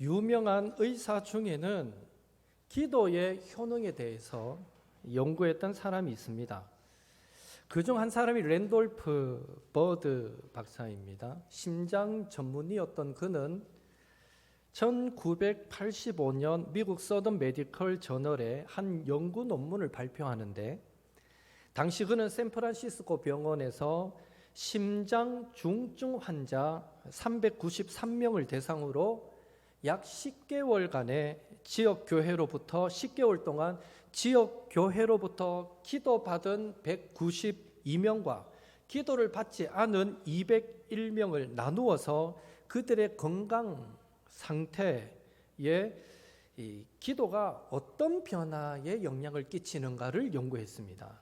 유명한 의사 중에는 기도의 효능에 대해서 연구했던 사람이 있습니다. 그 중 한 사람이 랜돌프 버드 박사입니다. 심장 전문의였던 그는 1985년 미국 서던 메디컬 저널에 한 연구 논문을 발표하는데 당시 그는 샌프란시스코 병원에서 심장 중증 환자 393명을 대상으로 약 10개월간의 지역 교회로부터 10개월 동안 지역 교회로부터 기도받은 192명과 기도를 받지 않은 201명을 나누어서 그들의 건강 상태에 이 기도가 어떤 변화에 영향을 끼치는가를 연구했습니다.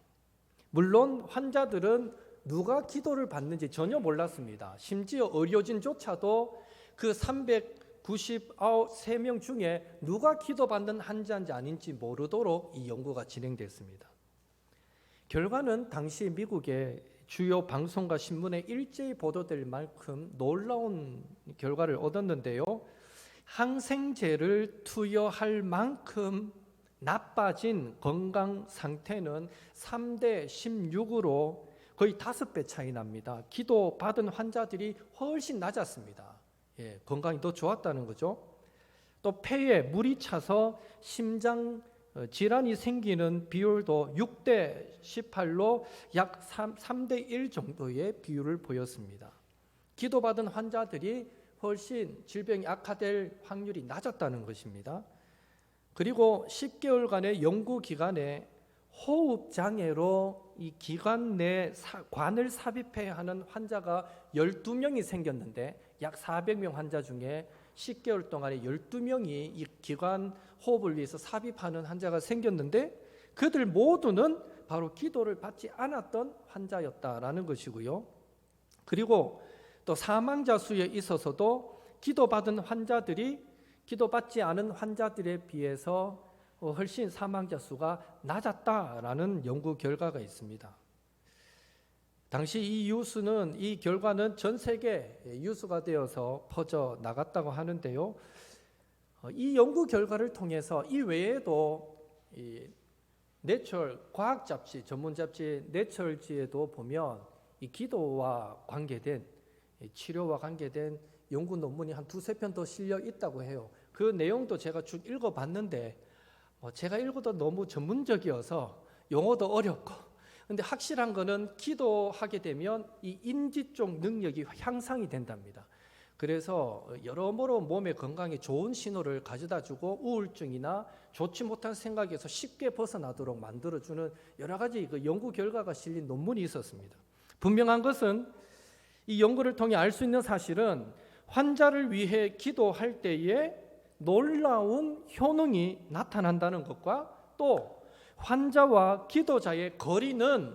물론 환자들은 누가 기도를 받는지 전혀 몰랐습니다. 심지어 의료진조차도 그 393명 중에 누가 기도받는 환자인지 아닌지 모르도록 이 연구가 진행됐습니다. 결과는 당시 미국의 주요 방송과 신문에 일제히 보도될 만큼 놀라운 결과를 얻었는데요. 항생제를 투여할 만큼 나빠진 건강 상태는 3대 16으로 거의 5배 차이 납니다. 기도 받은 환자들이 훨씬 낮았습니다. 예, 건강이 더 좋았다는 거죠. 또 폐에 물이 차서 심장 어, 질환이 생기는 비율도 6대 18로 약 3, 3대 1 정도의 비율을 보였습니다. 기도받은 환자들이 훨씬 질병이 악화될 확률이 낮았다는 것입니다. 그리고 10개월간의 연구 기간에 호흡 장애로 이 기관 내 사, 관을 삽입해야 하는 환자가 12명이 생겼는데 약 400명 환자 중에 10개월 동안에 12명이 이 기관 호흡을 위해서 삽입하는 환자가 생겼는데 그들 모두는 바로 기도를 받지 않았던 환자였다라는 것이고요. 그리고 또 사망자 수에 있어서도 기도받은 환자들이 기도받지 않은 환자들에 비해서 훨씬 사망자 수가 낮았다라는 연구 결과가 있습니다. 당시 이 뉴스는 이 결과는 전 세계 뉴스가 되어서 퍼져 나갔다고 하는데요. 어, 이 연구 결과를 통해서 이 외에도 이 내철 과학 잡지 전문 잡지 내철지에도 보면 이 기도와 관계된 이 치료와 관계된 연구 논문이 한 두세 편 더 실려 있다고 해요. 그 내용도 제가 쭉 읽어봤는데 뭐 제가 읽어도 너무 전문적이어서 용어도 어렵고 근데 확실한 거는 기도하게 되면 이 인지 쪽 능력이 향상이 된답니다. 그래서 여러모로 몸의 건강에 좋은 신호를 가져다 주고 우울증이나 좋지 못한 생각에서 쉽게 벗어나도록 만들어주는 여러 가지 그 연구 결과가 실린 논문이 있었습니다. 분명한 것은 이 연구를 통해 알 수 있는 사실은 환자를 위해 기도할 때에 놀라운 효능이 나타난다는 것과 또 환자와 기도자의 거리는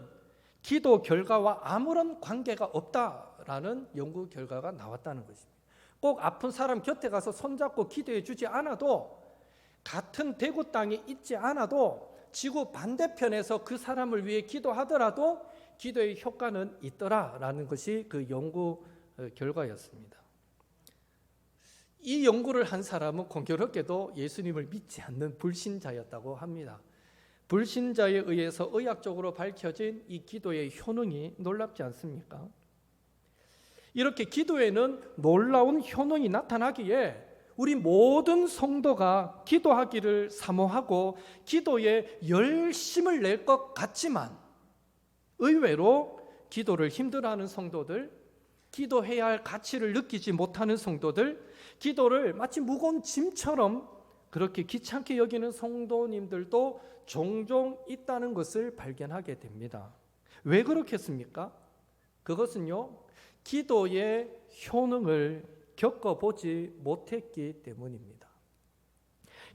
기도 결과와 아무런 관계가 없다라는 연구 결과가 나왔다는 것입니다. 꼭 아픈 사람 곁에 가서 손잡고 기도해 주지 않아도 같은 대구 땅에 있지 않아도 지구 반대편에서 그 사람을 위해 기도하더라도 기도의 효과는 있더라라는 것이 그 연구 어, 결과였습니다. 이 연구를 한 사람은 공교롭게도 예수님을 믿지 않는 불신자였다고 합니다. 불신자에 의해서 의학적으로 밝혀진 이 기도의 효능이 놀랍지 않습니까? 이렇게 기도에는 놀라운 효능이 나타나기에 우리 모든 성도가 기도하기를 사모하고 기도에 열심을 낼 것 같지만 의외로 기도를 힘들어하는 성도들, 기도해야 할 가치를 느끼지 못하는 성도들, 기도를 마치 무거운 짐처럼 그렇게 귀찮게 여기는 성도님들도 종종 있다는 것을 발견하게 됩니다. 왜 그렇겠습니까? 그것은요, 기도의 효능을 겪어보지 못했기 때문입니다.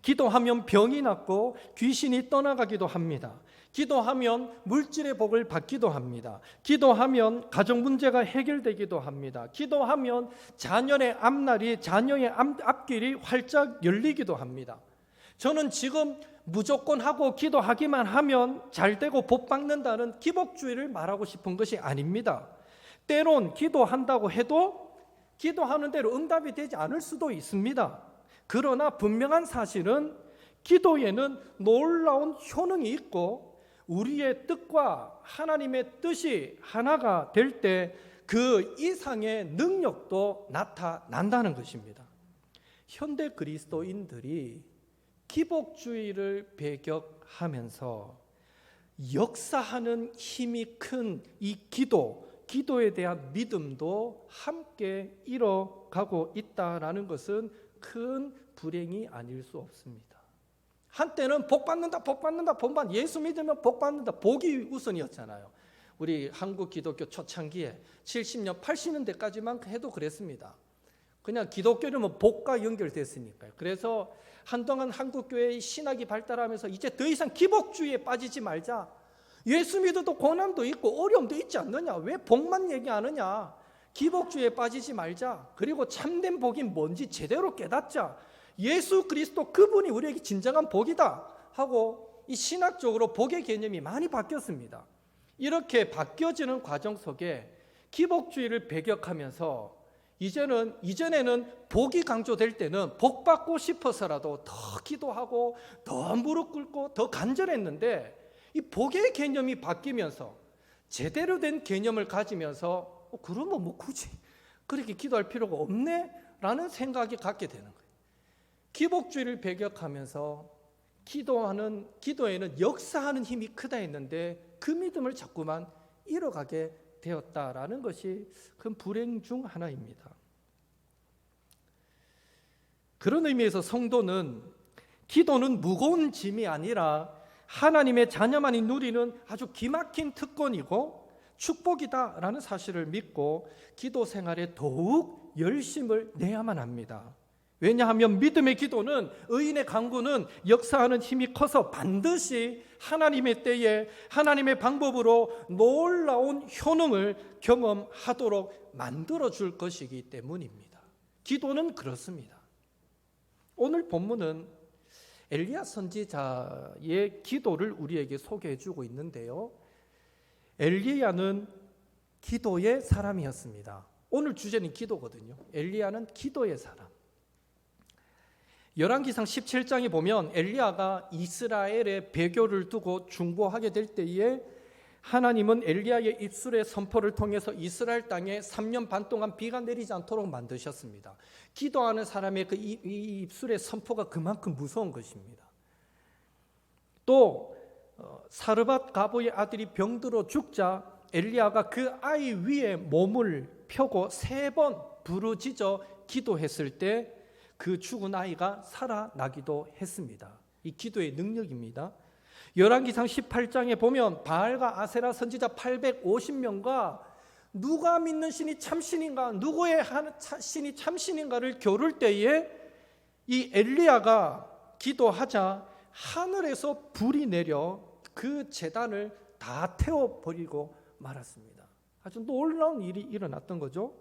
기도하면 병이 낫고 귀신이 떠나가기도 합니다. 기도하면 물질의 복을 받기도 합니다. 기도하면 가정 문제가 해결되기도 합니다. 기도하면 자녀의 앞날이 자녀의 앞길이 활짝 열리기도 합니다. 저는 지금 무조건 하고 기도하기만 하면 잘 되고 복 받는다는 기복주의를 말하고 싶은 것이 아닙니다. 때론 기도한다고 해도 기도하는 대로 응답이 되지 않을 수도 있습니다. 그러나 분명한 사실은 기도에는 놀라운 효능이 있고 우리의 뜻과 하나님의 뜻이 하나가 될 때 그 이상의 능력도 나타난다는 것입니다. 현대 그리스도인들이 기복주의를 배격하면서 역사하는 힘이 큰 이 기도, 기도에 대한 믿음도 함께 잃어가고 있다라는 것은 큰 불행이 아닐 수 없습니다. 한때는 복 받는다, 복 받는다, 복 받. 예수 믿으면 복 받는다, 복이 우선이었잖아요. 우리 한국 기독교 초창기에 70년, 80년대까지만 해도 그랬습니다. 그냥 기독교는 복과 연결됐으니까요. 그래서 한동안 한국 교회의 신학이 발달하면서 이제 더 이상 기복주의에 빠지지 말자. 예수 믿어도 고난도 있고 어려움도 있지 않느냐? 왜 복만 얘기하느냐? 기복주의에 빠지지 말자. 그리고 참된 복이 뭔지 제대로 깨닫자. 예수 그리스도 그분이 우리에게 진정한 복이다 하고 이 신학적으로 복의 개념이 많이 바뀌었습니다. 이렇게 바뀌어지는 과정 속에 기복주의를 배격하면서 이제는 이전에는 복이 강조될 때는 복 받고 싶어서라도 더 기도하고 더 무릎 꿇고 더 간절했는데 이 복의 개념이 바뀌면서 제대로 된 개념을 가지면서 어, 그러면 뭐 굳이 그렇게 기도할 필요가 없네 라는 생각이 갖게 되는 거예요. 기복주의를 배격하면서 기도하는 기도에는 역사하는 힘이 크다 했는데 그 믿음을 자꾸만 잃어가게 되었다라는 것이 큰 불행 중 하나입니다. 그런 의미에서 성도는 기도는 무거운 짐이 아니라 하나님의 자녀만이 누리는 아주 기막힌 특권이고 축복이다라는 사실을 믿고 기도 생활에 더욱 열심을 내야만 합니다. 왜냐하면 믿음의 기도는 의인의 강구는 역사하는 힘이 커서 반드시 하나님의 때에 하나님의 방법으로 놀라운 효능을 경험하도록 만들어 줄 것이기 때문입니다. 기도는 그렇습니다. 오늘 본문은 엘리야 선지자의 기도를 우리에게 소개해 주고 있는데요. 엘리야는 기도의 사람이었습니다. 오늘 주제는 기도거든요. 엘리야는 기도의 사람. 열왕기상 17장에 보면 엘리야가 이스라엘의 배교를 두고 중보하게 될 때에 하나님은 엘리야의 입술의 선포를 통해서 이스라엘 땅에 3년 반 동안 비가 내리지 않도록 만드셨습니다. 기도하는 사람의 그 입술의 선포가 그만큼 무서운 것입니다. 또 어, 사르밧 가보의 아들이 병들어 죽자 엘리야가 그 아이 위에 몸을 펴고 세 번 부르짖어 기도했을 때 그 죽은 아이가 살아나기도 했습니다. 이 기도의 능력입니다. 열왕기상 18장에 보면 바알과 아세라 선지자 850명과 누가 믿는 신이 참신인가 누구의 신이 참신인가를 겨룰 때에 이 엘리야가 기도하자 하늘에서 불이 내려 그 재단을 다 태워 버리고 말았습니다. 아주 놀라운 일이 일어났던 거죠.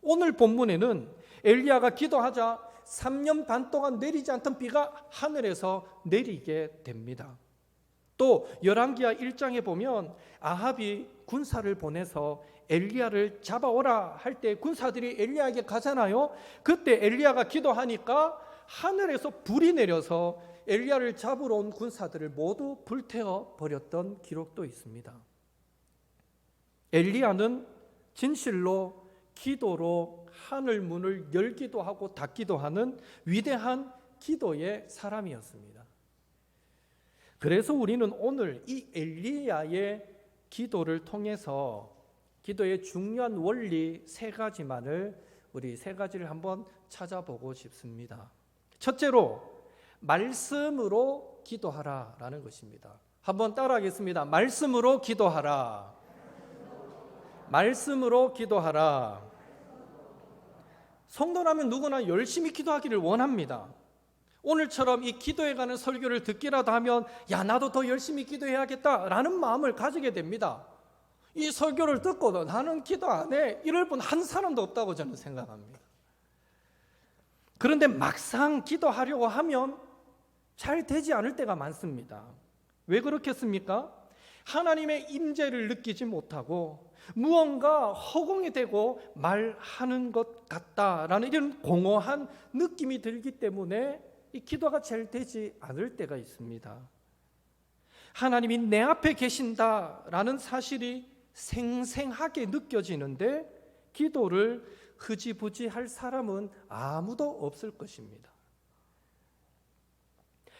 오늘 본문에는 엘리야가 기도하자 3년 반 동안 내리지 않던 비가 하늘에서 내리게 됩니다. 또 열왕기하 1장에 보면 아합이 군사를 보내서 엘리야를 잡아오라 할 때 군사들이 엘리야에게 가잖아요. 그때 엘리야가 기도하니까 하늘에서 불이 내려서 엘리야를 잡으러 온 군사들을 모두 불태워 버렸던 기록도 있습니다. 엘리야는 진실로 기도로 하늘 문을 열기도 하고 닫기도 하는 위대한 기도의 사람이었습니다. 그래서 우리는 오늘 이 엘리야의 기도를 통해서 기도의 중요한 원리 세 가지만을 우리 세 가지를 한번 찾아보고 싶습니다. 첫째로 말씀으로 기도하라라는 것입니다. 한번 따라하겠습니다. 말씀으로 기도하라. 말씀으로 기도하라. 성도라면 누구나 열심히 기도하기를 원합니다. 오늘처럼 이 기도에 관한 설교를 듣기라도 하면 야 나도 더 열심히 기도해야겠다라는 마음을 가지게 됩니다. 이 설교를 듣고도 나는 기도 안 해. 이럴 분 한 사람도 없다고 저는 생각합니다. 그런데 막상 기도하려고 하면 잘 되지 않을 때가 많습니다. 왜 그렇겠습니까? 하나님의 임재를 느끼지 못하고 무언가 허공이 되고 말하는 것 같다라는 이런 공허한 느낌이 들기 때문에 이 기도가 잘 되지 않을 때가 있습니다. 하나님이 내 앞에 계신다라는 사실이 생생하게 느껴지는데 기도를 흐지부지 할 사람은 아무도 없을 것입니다.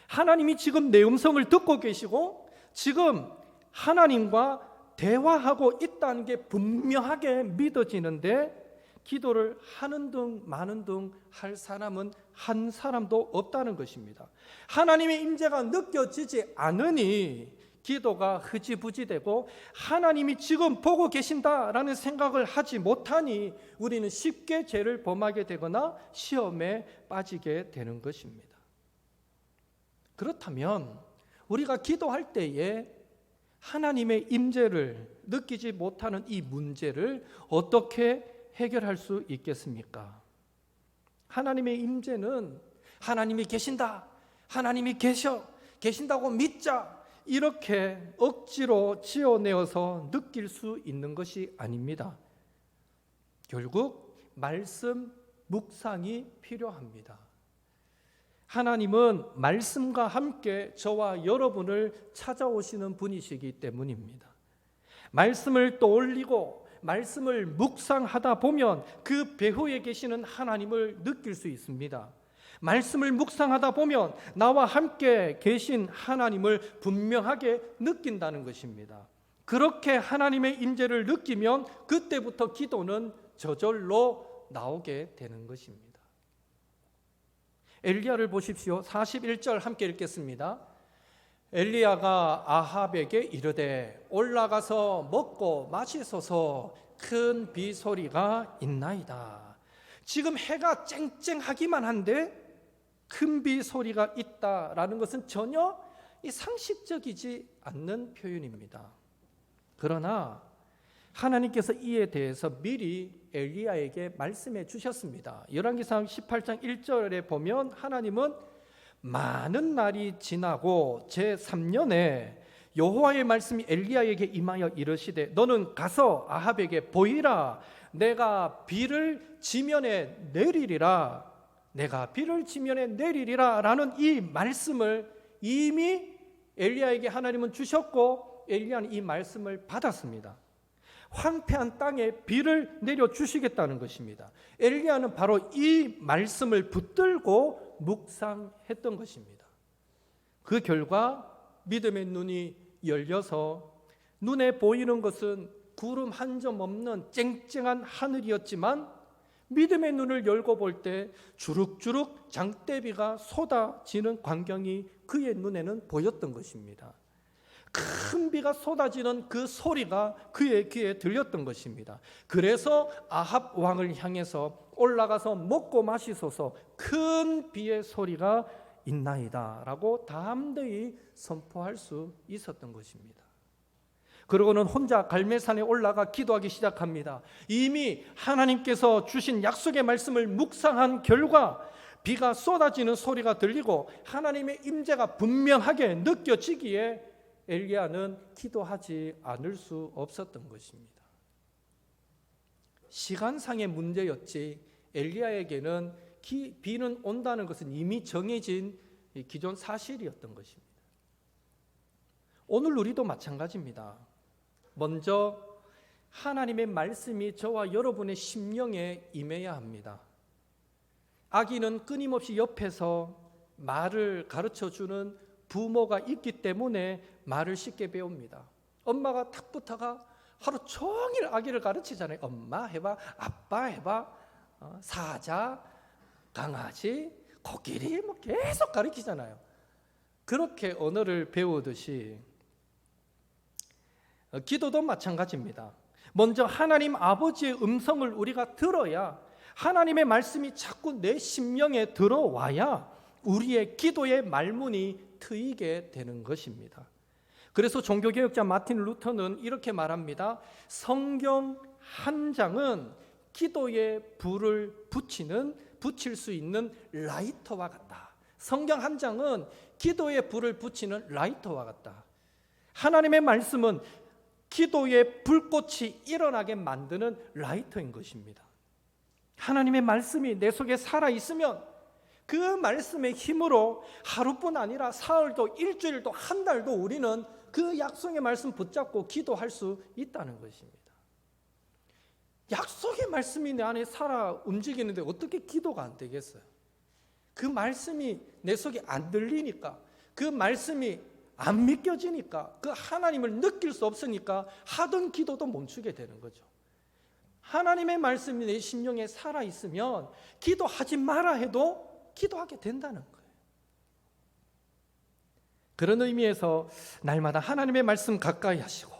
하나님이 지금 내 음성을 듣고 계시고 지금 하나님과 대화하고 있다는 게 분명하게 믿어지는데 기도를 하는 등 마는 등 할 사람은 한 사람도 없다는 것입니다. 하나님의 임재가 느껴지지 않으니 기도가 흐지부지되고 하나님이 지금 보고 계신다라는 생각을 하지 못하니 우리는 쉽게 죄를 범하게 되거나 시험에 빠지게 되는 것입니다. 그렇다면 우리가 기도할 때에 하나님의 임재를 느끼지 못하는 이 문제를 어떻게 해결할 수 있겠습니까? 하나님의 임재는 하나님이 계신다. 하나님이 계셔. 계신다고 믿자. 이렇게 억지로 지어내어서 느낄 수 있는 것이 아닙니다. 결국 말씀 묵상이 필요합니다. 하나님은 말씀과 함께 저와 여러분을 찾아오시는 분이시기 때문입니다. 말씀을 떠올리고 말씀을 묵상하다 보면 그 배후에 계시는 하나님을 느낄 수 있습니다. 말씀을 묵상하다 보면 나와 함께 계신 하나님을 분명하게 느낀다는 것입니다. 그렇게 하나님의 임재를 느끼면 그때부터 기도는 저절로 나오게 되는 것입니다. 엘리야를 보십시오. 41절 함께 읽겠습니다. 엘리야가 아합에게 이르되 올라가서 먹고 마시소서 큰 비 소리가 있나이다. 지금 해가 쨍쨍하기만 한데 큰 비 소리가 있다라는 것은 전혀 이 상식적이지 않는 표현입니다. 그러나 하나님께서 이에 대해서 미리 엘리야에게 말씀해 주셨습니다. 열왕기상 18장 1절에 보면 하나님은 많은 날이 지나고 제 3년에 여호와의 말씀이 엘리야에게 임하여 이르시되 너는 가서 아합에게 보이라 내가 비를 지면에 내리리라 내가 비를 지면에 내리리라라는 이 말씀을 이미 엘리야에게 하나님은 주셨고 엘리야는 이 말씀을 받았습니다. 황폐한 땅에 비를 내려 주시겠다는 것입니다. 엘리야는 바로 이 말씀을 붙들고 묵상했던 것입니다. 그 결과 믿음의 눈이 열려서 눈에 보이는 것은 구름 한 점 없는 쨍쨍한 하늘이었지만 믿음의 눈을 열고 볼 때 주룩주룩 장대비가 쏟아지는 광경이 그의 눈에는 보였던 것입니다. 큰 비가 쏟아지는 그 소리가 그의 귀에 들렸던 것입니다. 그래서 아합 왕을 향해서 올라가서 먹고 마시소서 큰 비의 소리가 있나이다라고 담대히 선포할 수 있었던 것입니다. 그러고는 혼자 갈매산에 올라가 기도하기 시작합니다. 이미 하나님께서 주신 약속의 말씀을 묵상한 결과 비가 쏟아지는 소리가 들리고 하나님의 임재가 분명하게 느껴지기에 엘리야는 기도하지 않을 수 없었던 것입니다. 시간상의 문제였지 엘리야에게는 기, 비는 온다는 것은 이미 정해진 기존 사실이었던 것입니다. 오늘 우리도 마찬가지입니다. 먼저 하나님의 말씀이 저와 여러분의 심령에 임해야 합니다. 아기는 끊임없이 옆에서 말을 가르쳐 주는 부모가 있기 때문에 말을 쉽게 배웁니다. 엄마가 탁 붙어가 하루 종일 아기를 가르치잖아요. 엄마 해봐, 아빠 해봐, 어, 사자, 강아지, 코끼리 뭐 계속 가르치잖아요. 그렇게 언어를 배우듯이 어, 기도도 마찬가지입니다. 먼저 하나님 아버지의 음성을 우리가 들어야 하나님의 말씀이 자꾸 내 심령에 들어와야 우리의 기도의 말문이 트이게 되는 것입니다. 그래서 종교개혁자 마틴 루터는 이렇게 말합니다. 성경 한 장은 기도에 불을 붙이는 붙일 수 있는 라이터와 같다. 성경 한 장은 기도에 불을 붙이는 라이터와 같다. 하나님의 말씀은 기도의 불꽃이 일어나게 만드는 라이터인 것입니다. 하나님의 말씀이 내 속에 살아 있으면 그 말씀의 힘으로 하루뿐 아니라 사흘도 일주일도 한 달도 우리는 그 약속의 말씀 붙잡고 기도할 수 있다는 것입니다. 약속의 말씀이 내 안에 살아 움직이는데 어떻게 기도가 안 되겠어요? 그 말씀이 내 속에 안 들리니까 그 말씀이 안 믿겨지니까 그 하나님을 느낄 수 없으니까 하던 기도도 멈추게 되는 거죠. 하나님의 말씀이 내 심령에 살아 있으면 기도하지 마라 해도 기도하게 된다는. 그런 의미에서 날마다 하나님의 말씀 가까이 하시고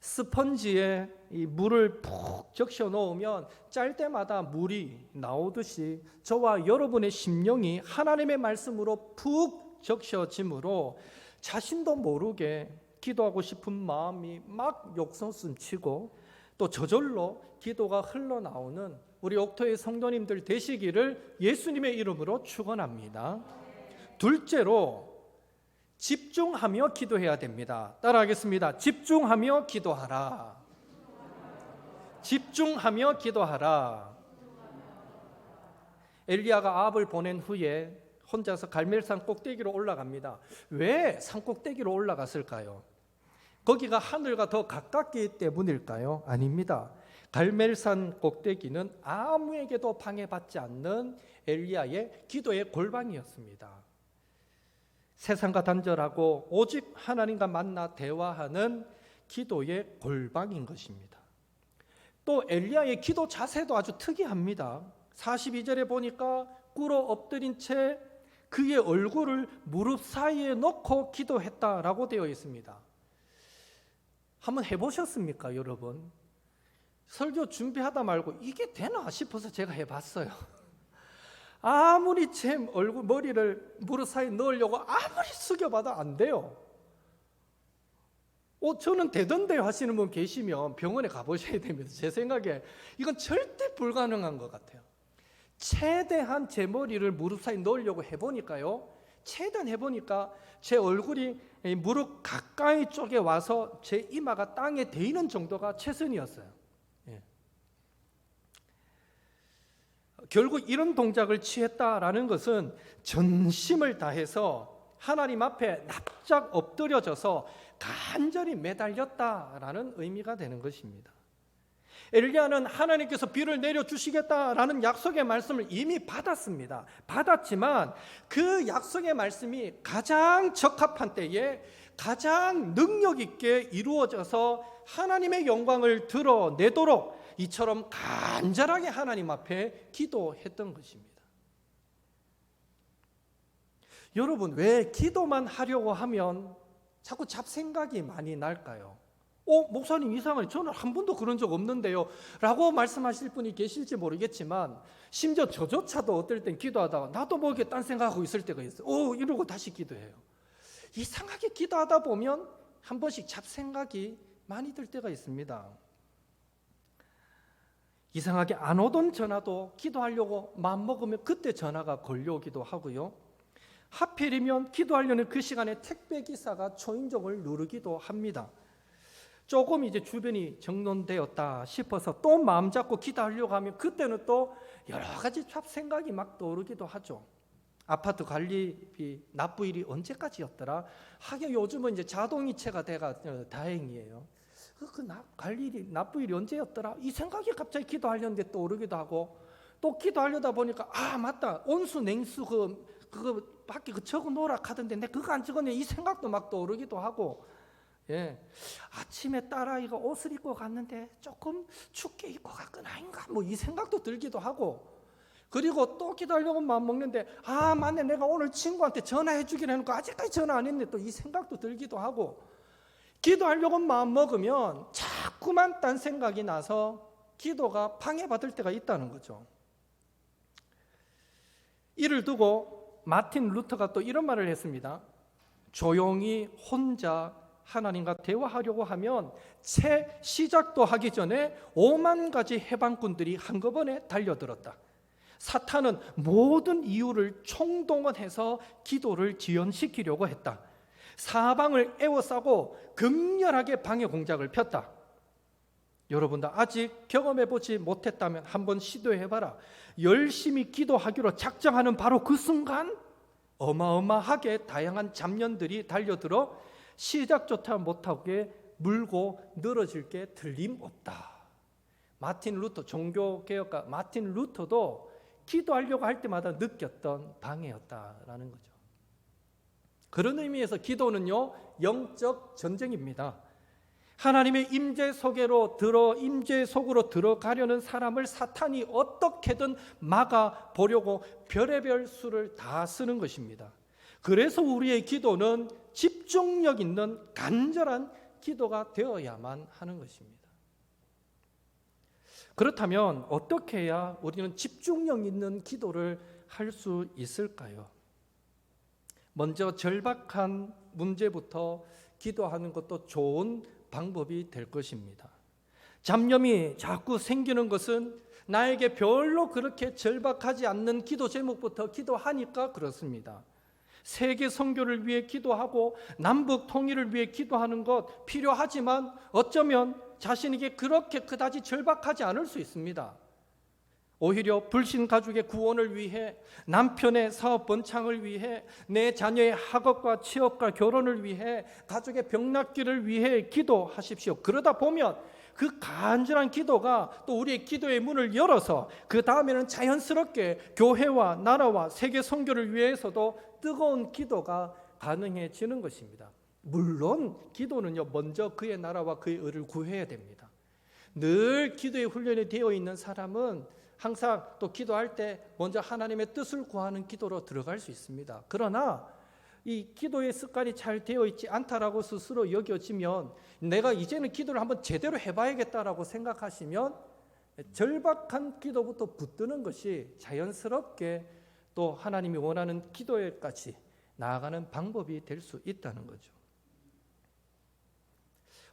스펀지에 이 물을 푹 적셔 놓으면 짤 때마다 물이 나오듯이 저와 여러분의 심령이 하나님의 말씀으로 푹 적셔짐으로 자신도 모르게 기도하고 싶은 마음이 막 욕설숨치고 또 저절로 기도가 흘러나오는 우리 옥토의 성도님들 되시기를 예수님의 이름으로 축원합니다. 둘째로 집중하며 기도해야 됩니다. 따라하겠습니다. 집중하며 기도하라. 집중하며 기도하라. 엘리야가 아합을 보낸 후에 혼자서 갈멜산 꼭대기로 올라갑니다. 왜 산 꼭대기로 올라갔을까요? 거기가 하늘과 더 가깝기 때문일까요? 아닙니다. 갈멜산 꼭대기는 아무에게도 방해받지 않는 엘리야의 기도의 골방이었습니다. 세상과 단절하고 오직 하나님과 만나 대화하는 기도의 골방인 것입니다. 또 엘리야의 기도 자세도 아주 특이합니다. 42절에 보니까 꿇어 엎드린 채 그의 얼굴을 무릎 사이에 놓고 기도했다라고 되어 있습니다. 한번 해보셨습니까, 여러분? 설교 준비하다 말고 이게 되나 싶어서 제가 해봤어요. 아무리 제 얼굴 머리를 무릎 사이에 넣으려고 아무리 숙여봐도 안 돼요. 어, 저는 되던데요 하시는 분 계시면 병원에 가보셔야 됩니다. 제 생각에 이건 절대 불가능한 것 같아요. 최대한 제 머리를 무릎 사이에 넣으려고 해보니까요. 최대한 해보니까 제 얼굴이 이 무릎 가까이 쪽에 와서 제 이마가 땅에 대이는 정도가 최선이었어요. 결국 이런 동작을 취했다라는 것은 전심을 다해서 하나님 앞에 납작 엎드려져서 간절히 매달렸다라는 의미가 되는 것입니다. 엘리야는 하나님께서 비를 내려 주시겠다라는 약속의 말씀을 이미 받았습니다. 받았지만 그 약속의 말씀이 가장 적합한 때에 가장 능력 있게 이루어져서 하나님의 영광을 드러내도록 이처럼 간절하게 하나님 앞에 기도했던 것입니다. 여러분, 왜 기도만 하려고 하면 자꾸 잡생각이 많이 날까요? 어, 목사님 이상하네. 저는 한 번도 그런 적 없는데요. 라고 말씀하실 분이 계실지 모르겠지만, 심지어 저조차도 어떨 땐 기도하다가 나도 뭐 이렇게 딴 생각하고 있을 때가 있어요. 어, 이러고 다시 기도해요. 이상하게 기도하다 보면 한 번씩 잡생각이 많이 들 때가 있습니다. 이상하게 안 오던 전화도 기도하려고 마음먹으면 그때 전화가 걸려오기도 하고요. 하필이면 기도하려는 그 시간에 택배 기사가 초인종을 누르기도 합니다. 조금 이제 주변이 정돈되었다 싶어서 또 마음 잡고 기도하려고 하면 그때는 또 여러 가지 잡생각이 막 떠오르기도 하죠. 아파트 관리비 납부일이 언제까지였더라? 하긴 요즘은 이제 자동이체가 돼가 어, 다행이에요. 그, 그 납, 관리일이 납부일이 언제였더라? 이 생각이 갑자기 기도하려는데 떠오르기도 하고 또 기도하려다 보니까 아 맞다. 온수 냉수 그 그거 밖에 그 적어 놓으라 하던데 내 그거 안 적었네. 이 생각도 막 떠오르기도 하고. 예. 아침에 딸아이가 옷을 입고 갔는데 조금 춥게 입고 갔건 아닌가? 뭐 이 생각도 들기도 하고. 그리고 또 기다려고 마음 먹는데 아 맞네. 내가 오늘 친구한테 전화해 주기로 해놓고 아직까지 전화 안 했네. 또 이 생각도 들기도 하고 기도하려고 마음 먹으면 자꾸만 딴 생각이 나서 기도가 방해받을 때가 있다는 거죠. 이를 두고 마틴 루터가 또 이런 말을 했습니다. 조용히 혼자 하나님과 대화하려고 하면 채 시작도 하기 전에 오만 가지 해방꾼들이 한꺼번에 달려들었다. 사탄은 모든 이유를 총동원해서 기도를 지연시키려고 했다. 사방을 에워싸고 극렬하게 방해 공작을 폈다. 여러분들 아직 경험해 보지 못했다면 한번 시도해 봐라. 열심히 기도하기로 작정하는 바로 그 순간 어마어마하게 다양한 잡년들이 달려들어 시작조차 못하게 물고 늘어질 게 틀림없다. 마틴 루터 종교 개혁가 마틴 루터도 기도하려고 할 때마다 느꼈던 방해였다라는 거죠. 그런 의미에서 기도는요 영적 전쟁입니다. 하나님의 임재 속으로 들어 임재 속으로 들어가려는 사람을 사탄이 어떻게든 막아 보려고 별의별 수를 다 쓰는 것입니다. 그래서 우리의 기도는 집중력 있는 간절한 기도가 되어야만 하는 것입니다. 그렇다면 어떻게 해야 우리는 집중력 있는 기도를 할 수 있을까요? 먼저 절박한 문제부터 기도하는 것도 좋은 방법이 될 것입니다. 잡념이 자꾸 생기는 것은 나에게 별로 그렇게 절박하지 않는 기도 제목부터 기도하니까 그렇습니다. 세계 선교를 위해 기도하고 남북 통일을 위해 기도하는 것 필요하지만 어쩌면 자신에게 그렇게 그다지 절박하지 않을 수 있습니다. 오히려 불신 가족의 구원을 위해 남편의 사업 번창을 위해 내 자녀의 학업과 취업과 결혼을 위해 가족의 병낫기를 위해 기도하십시오. 그러다 보면 그 간절한 기도가 또 우리의 기도의 문을 열어서 그 다음에는 자연스럽게 교회와 나라와 세계 선교를 위해서도 뜨거운 기도가 가능해지는 것입니다. 물론 기도는요 먼저 그의 나라와 그의 의를 구해야 됩니다. 늘 기도의 훈련이 되어 있는 사람은 항상 또 기도할 때 먼저 하나님의 뜻을 구하는 기도로 들어갈 수 있습니다. 그러나 이 기도의 습관이 잘 되어 있지 않다라고 스스로 여겨지면 내가 이제는 기도를 한번 제대로 해봐야겠다라고 생각하시면 절박한 기도부터 붙드는 것이 자연스럽게 또 하나님이 원하는 기도에까지 나아가는 방법이 될 수 있다는 거죠.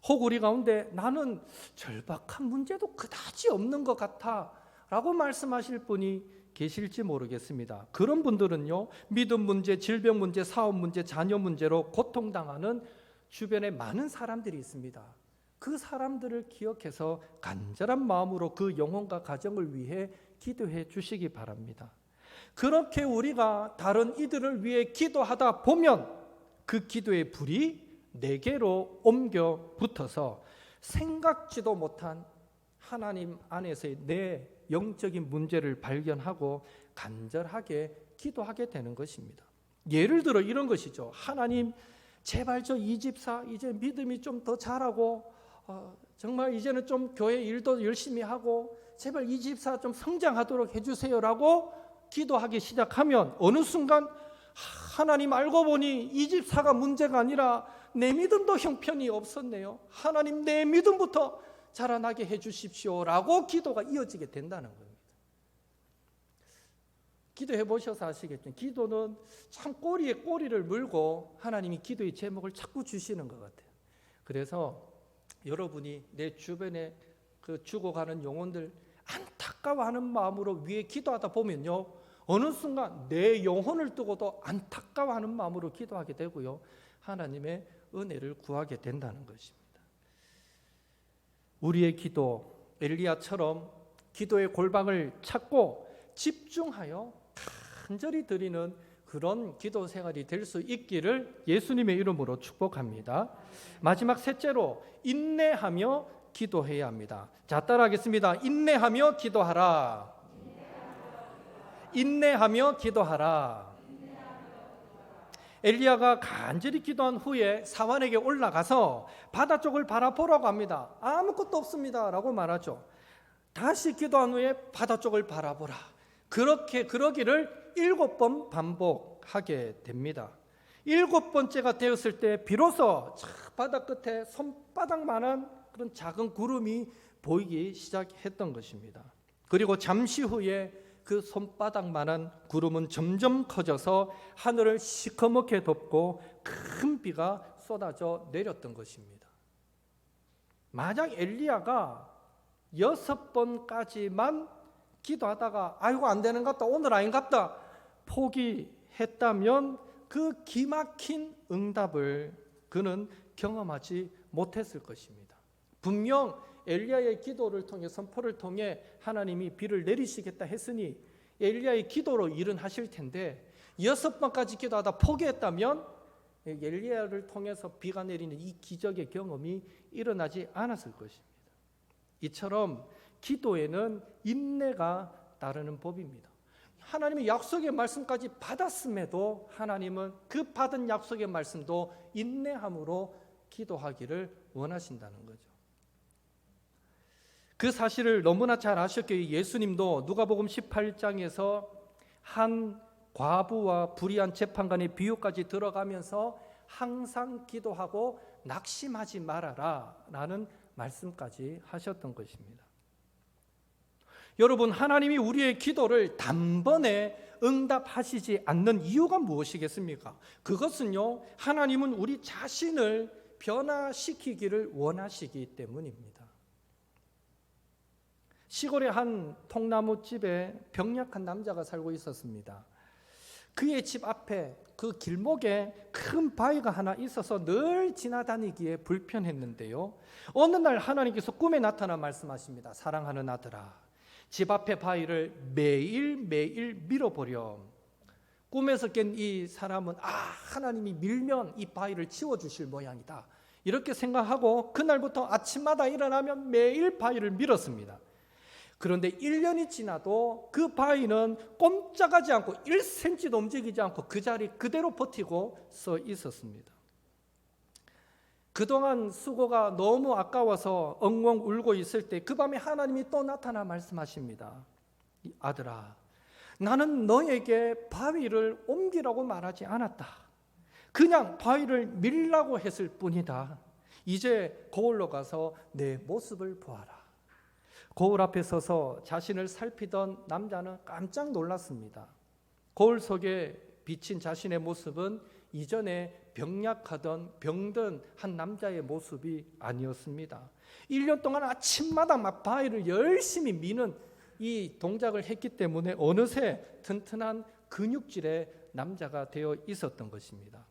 혹 우리 가운데 나는 절박한 문제도 그다지 없는 것 같아 라고 말씀하실 분이 계실지 모르겠습니다. 그런 분들은요, 믿음 문제, 질병 문제, 사업 문제, 자녀 문제로 고통당하는 주변에 많은 사람들이 있습니다. 그 사람들을 기억해서 간절한 마음으로 그 영혼과 가정을 위해 기도해 주시기 바랍니다. 그렇게 우리가 다른 이들을 위해 기도하다 보면 그 기도의 불이 내게로 옮겨 붙어서 생각지도 못한 하나님 안에서의 내 영적인 문제를 발견하고 간절하게 기도하게 되는 것입니다. 예를 들어 이런 것이죠. 하나님, 제발 저 이 집사 이제 믿음이 좀 더 자라고 어, 정말 이제는 좀 교회 일도 열심히 하고 제발 이 집사 좀 성장하도록 해주세요라고 기도하기 시작하면 어느 순간 하나님 알고 보니 이 집사가 문제가 아니라 내 믿음도 형편이 없었네요. 하나님 내 믿음부터 자라나게 해 주십시오라고 기도가 이어지게 된다는 겁니다. 기도해 보셔서 아시겠죠. 기도는 참 꼬리에 꼬리를 물고 하나님이 기도의 제목을 자꾸 주시는 것 같아요. 그래서 여러분이 내 주변에 그 죽어가는 영혼들 안타까워하는 마음으로 위에 기도하다 보면요. 어느 순간 내 영혼을 두고도 안타까워하는 마음으로 기도하게 되고요. 하나님의 은혜를 구하게 된다는 것입니다. 우리의 기도 엘리야처럼 기도의 골방을 찾고 집중하여 간절히 드리는 그런 기도 생활이 될 수 있기를 예수님의 이름으로 축복합니다. 마지막 셋째로 인내하며 기도해야 합니다. 자, 따라하겠습니다. 인내하며 기도하라. 인내하며 기도하라. 엘리야가 간절히 기도한 후에 사환에게 올라가서 바다 쪽을 바라보라고 합니다. 아무것도 없습니다라고 말하죠. 다시 기도한 후에 바다 쪽을 바라보라. 그렇게 그러기를 일곱 번 반복하게 됩니다. 일곱 번째가 되었을 때 비로소 바다 끝에 손바닥만한 그런 작은 구름이 보이기 시작했던 것입니다. 그리고 잠시 후에 그 손바닥만한 구름은 점점 커져서 하늘을 시커멓게 덮고 큰 비가 쏟아져 내렸던 것입니다. 만약 엘리야가 여섯 번까지만 기도하다가 아이고 안 되는 것 같다 오늘 아닌 것 같다 포기했다면 그 기막힌 응답을 그는 경험하지 못했을 것입니다. 분명 엘리야의 기도를 통해 선포를 통해 하나님이 비를 내리시겠다 했으니 엘리야의 기도로 일은 하실 텐데 여섯 번까지 기도하다 포기했다면 엘리야를 통해서 비가 내리는 이 기적의 경험이 일어나지 않았을 것입니다. 이처럼 기도에는 인내가 따르는 법입니다. 하나님의 약속의 말씀까지 받았음에도 하나님은 그 받은 약속의 말씀도 인내함으로 기도하기를 원하신다는 거죠. 그 사실을 너무나 잘 아셨기에 예수님도 누가복음 18장에서 한 과부와 불의한 재판관의 비유까지 들어가면서 항상 기도하고 낙심하지 말아라 라는 말씀까지 하셨던 것입니다. 여러분 하나님이 우리의 기도를 단번에 응답하시지 않는 이유가 무엇이겠습니까? 그것은요 하나님은 우리 자신을 변화시키기를 원하시기 때문입니다. 시골의 한 통나무 집에 병약한 남자가 살고 있었습니다. 그의 집 앞에 그 길목에 큰 바위가 하나 있어서 늘 지나다니기에 불편했는데요. 어느 날 하나님께서 꿈에 나타나 말씀하십니다. 사랑하는 아들아, 집 앞에 바위를 매일 매일 밀어보렴. 꿈에서 깬 이 사람은 아 하나님이 밀면 이 바위를 치워주실 모양이다. 이렇게 생각하고 그날부터 아침마다 일어나면 매일 바위를 밀었습니다. 그런데 1년이 지나도 그 바위는 꼼짝하지 않고 1cm도 움직이지 않고 그 자리 그대로 버티고 서 있었습니다. 그동안 수고가 너무 아까워서 엉엉 울고 있을 때 그 밤에 하나님이 또 나타나 말씀하십니다. 아들아, 나는 너에게 바위를 옮기라고 말하지 않았다. 그냥 바위를 밀라고 했을 뿐이다. 이제 거울로 가서 내 모습을 보아라. 거울 앞에 서서 자신을 살피던 남자는 깜짝 놀랐습니다. 거울 속에 비친 자신의 모습은 이전에 병약하던 병든 한 남자의 모습이 아니었습니다. 1년 동안 아침마다 막 바위를 열심히 미는 이 동작을 했기 때문에 어느새 튼튼한 근육질의 남자가 되어 있었던 것입니다.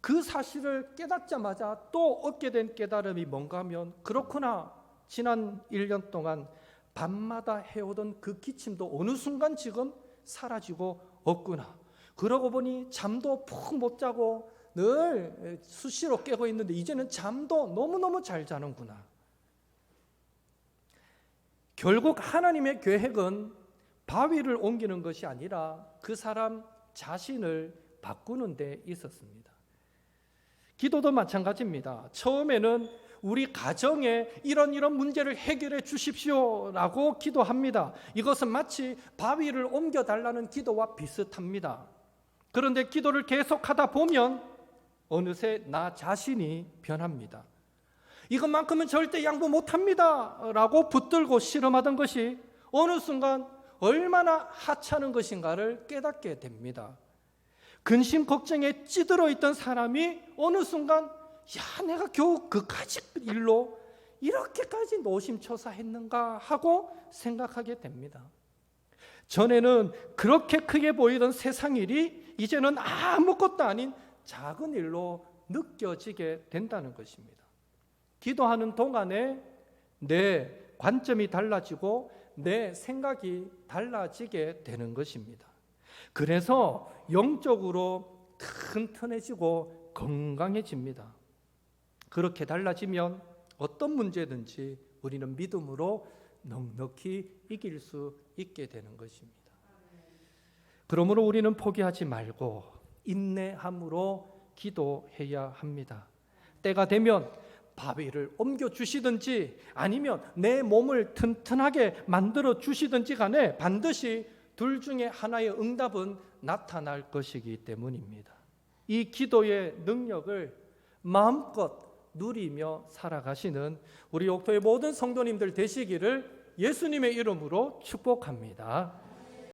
그 사실을 깨닫자마자 또 얻게 된 깨달음이 뭔가 하면 그렇구나. 지난 1년 동안 밤마다 해오던 그 기침도 어느 순간 지금 사라지고 없구나. 그러고 보니 잠도 푹 못 자고 늘 수시로 깨고 있는데 이제는 잠도 너무너무 잘 자는구나. 결국 하나님의 계획은 바위를 옮기는 것이 아니라 그 사람 자신을 바꾸는 데 있었습니다. 기도도 마찬가지입니다. 처음에는 우리 가정에 이런 이런 문제를 해결해 주십시오라고 기도합니다. 이것은 마치 바위를 옮겨 달라는 기도와 비슷합니다. 그런데 기도를 계속하다 보면 어느새 나 자신이 변합니다. 이것만큼은 절대 양보 못합니다. 라고 붙들고 실험하던 것이 어느 순간 얼마나 하찮은 것인가를 깨닫게 됩니다. 근심 걱정에 찌들어 있던 사람이 어느 순간 야 내가 겨우 그까지 일로 이렇게까지 노심초사했는가 하고 생각하게 됩니다. 전에는 그렇게 크게 보이던 세상 일이 이제는 아무것도 아닌 작은 일로 느껴지게 된다는 것입니다. 기도하는 동안에 내 관점이 달라지고 내 생각이 달라지게 되는 것입니다. 그래서 영적으로 튼튼해지고 건강해집니다. 그렇게 달라지면 어떤 문제든지 우리는 믿음으로 넉넉히 이길 수 있게 되는 것입니다. 그러므로 우리는 포기하지 말고 인내함으로 기도해야 합니다. 때가 되면 바위를 옮겨 주시든지 아니면 내 몸을 튼튼하게 만들어 주시든지 간에 반드시 둘 중에 하나의 응답은 나타날 것이기 때문입니다. 이 기도의 능력을 마음껏 누리며 살아가시는 우리 옥토의 모든 성도님들 되시기를 예수님의 이름으로 축복합니다.